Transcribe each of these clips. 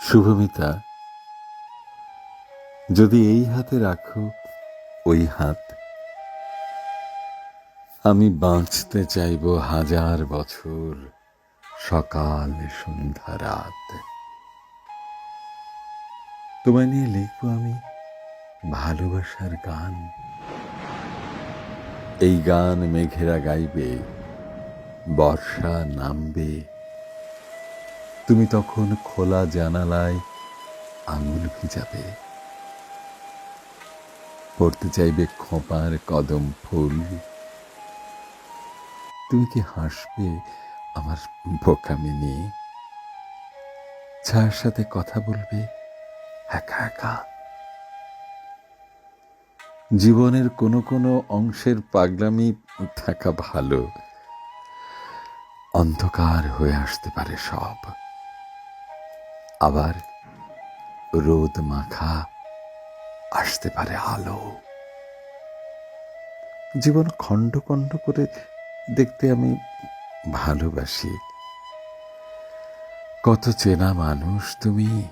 শুভমিতা, যদি এই হাতে রাখো, ওই হাত। আমি বাঁচতে চাইব হাজার বছর সকাল সন্ধ্যা রাত। তোমায় নিয়ে লিখব আমি ভালোবাসার গান। এই গান মেঘেরা গাইবে, বর্ষা নামবে তুমি তখন খোলা জানালায় আঙুল ভিজাবে। পড়তে চাইবে খোঁপার কদম ফুল। তুমি কি হাসবে আমার বোকামি নিয়ে ছায়ার সাথে কথা বলবে একা একা। জীবনের কোনো কোনো অংশের পাগলামি থাকা ভালো। অন্ধকার হয়ে আসতে পারে সব। আবার রোদ মাখা আসতে পারে আলো। জীবন খণ্ড খণ্ড করে দেখতে আমি ভালোবাসি। কত চেনা মানুষ তুমি,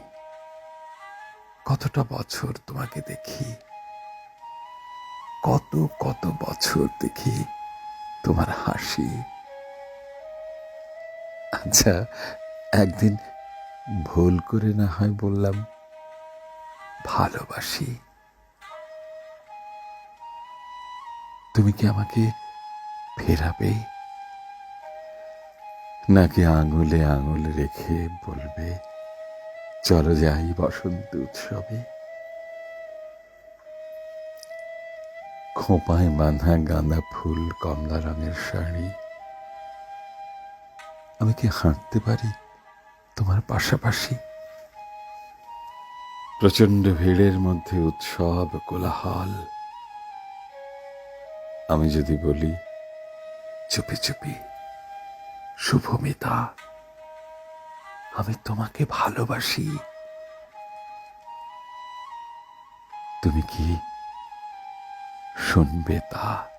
কতটা বছর তোমাকে দেখি, কত কত বছর দেখি তোমার হাসি। আচ্ছা একদিন ভুল করে না হয় বললাম, ভালোবাসি। তুমি কি আমাকে ফেরাবে? নাকি আঙুলে আঙুল রেখে বলবে, চলো যাই বসন্ত উৎসবে? খোঁপায় বাঁধা গাঁদা ফুল, কমলা রঙের শাড়ি। আমি কি হাঁটতে পারি? তোমার পাশাপাশি। প্রচণ্ড ভিড়ের মধ্যে উৎসব, কোলাহল। আমি যদি বলি, চুপি চুপি শুভমিতা আমি তোমাকে ভালোবাসি। তুমি কি শুনবে তা?